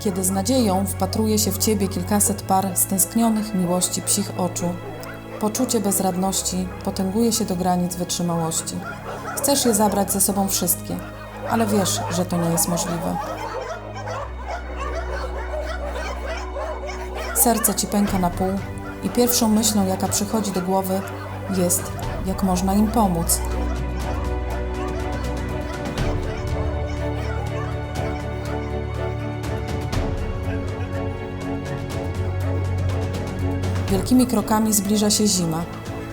Kiedy z nadzieją wpatruje się w Ciebie kilkaset par stęsknionych miłości psich oczu, poczucie bezradności potęguje się do granic wytrzymałości. Chcesz je zabrać ze sobą wszystkie, ale wiesz, że to nie jest możliwe. Serce Ci pęka na pół i pierwszą myślą, jaka przychodzi do głowy, jest, jak można im pomóc. Wielkimi krokami zbliża się zima,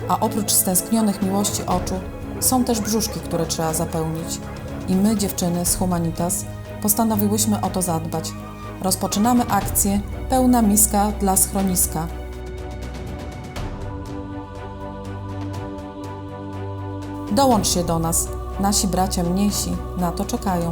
a oprócz stęsknionych miłości oczu są też brzuszki, które trzeba zapełnić. I my, dziewczyny z Humanitas, postanowiłyśmy o to zadbać. Rozpoczynamy akcję Pełna miska dla schroniska. Dołącz się do nas. Nasi bracia mniejsi na to czekają.